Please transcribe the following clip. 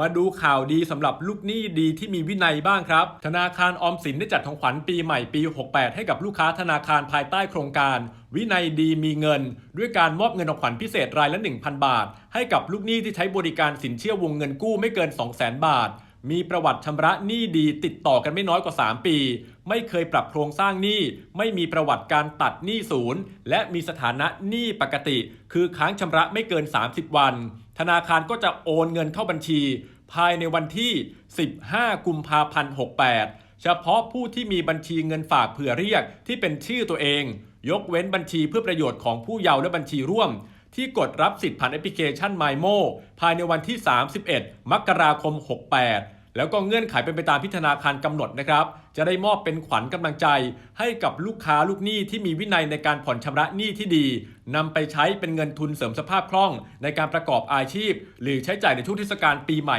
มาดูข่าวดีสำหรับลูกหนี้ดีที่มีวินัยบ้างครับ ธนาคารออมสินได้จัดของขวัญปีใหม่ปี 68 ให้กับลูกค้าธนาคารภายใต้โครงการ วินัยดีมีเงิน ด้วยการมอบเงินของขวัญพิเศษรายละ 1,000 บาท ให้กับลูกหนี้ที่ใช้บริการสินเชื่อวงเงินกู้ไม่เกิน 200,000 บาท มีประวัติชำระหนี้ดีติดต่อกันไม่น้อยกว่า 3 ปี ไม่เคยปรับโครงสร้างหนี้ ไม่มีประวัติการตัดหนี้ศูนย์ และมีสถานะหนี้ปกติ คือค้างชำระไม่เกิน 30 วัน ธนาคารก็จะโอนเงินเข้าบัญชี ภายในวันที่ 15 กุมภาพันธ์68 เฉพาะผู้ที่มีบัญชีเงินฝากเผื่อเรียกที่เป็นชื่อตัวเอง ยกเว้นบัญชีเพื่อประโยชน์ของผู้เยาว์และบัญชีร่วมที่กดรับสิทธิ์ผ่านแอปพลิเคชัน MyMo ภายในวันที่ 31 มกราคม 68 แล้วก็เงื่อนไขเป็นไปตามพิธนาคารกำหนดนะครับ จะได้มอบเป็นขวัญกำลังใจ ให้กับลูกค้าลูกหนี้ที่มีวินัยในการผ่อนชำระหนี้ที่ดีนำไปใช้เป็นเงินทุนเสริมสภาพคล่อง ในการประกอบอาชีพ หรือใช้จ่ายในช่วงเทศกาลปีใหม่